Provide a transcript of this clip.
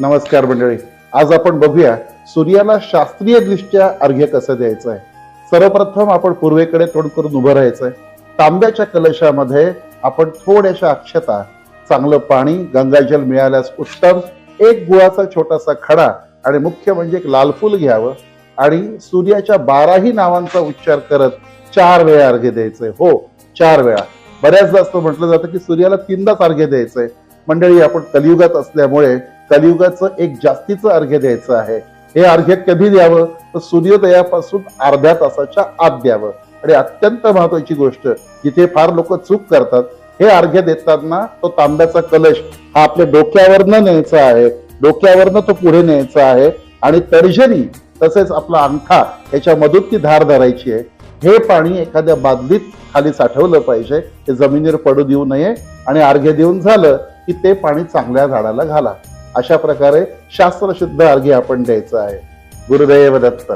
नमस्कार मंडळी. आज आपण बघूया सूर्याला शास्त्रीय दृष्ट्या अर्घ्य कसं द्यायचं आहे सर्वप्रथम आपण पूर्वेकडे तोंड करून उभं राहायचंय. तांब्याच्या कलशामध्ये आपण थोड्याशा अक्षता चांगलं पाणी गंगाजल मिळाल्यास उत्तम एक गुळाचा छोटासा खडा आणि मुख्य म्हणजे एक लाल फूल घ्यावं आणि सूर्याच्या बाराही नावांचा उच्चार करत चार वेळा अर्घ्य द्यायचंय. हो चार वेळा. बऱ्याचदा असं म्हटलं जातं की सूर्याला तीनदाच अर्घ्य द्यायचंय. मंडळी आपण कलियुगात असल्यामुळे कलियुगाचं एक जास्तीचं अर्घ्य द्यायचं आहे. हे अर्घ्य कधी द्यावं? तर सूर्योदयापासून अर्ध्या तासाच्या आत द्यावं. आणि अत्यंत महत्वाची गोष्ट जिथे फार लोक चूक करतात हे अर्घ्य देताना तो तांब्याचा कलश हा आपल्या डोक्यावरनं न्यायचा आहे. डोक्यावरनं तो पुढे न्यायचा आहे. आणि तर्जनी तसेच आपला अंगठा याच्यामधून ती धार धरायची आहे. हे पाणी एखाद्या बादलीत खाली साठवलं पाहिजे. ते जमिनीवर पडू देऊ नये आणि अर्घ्य देऊन झालं की ते पाणी चांगल्या झाडाला घाला. अशा प्रकारे शास्त्रशुद्ध अर्घ्य आपण द्यायचं आहे. गुरुदेव दत्त.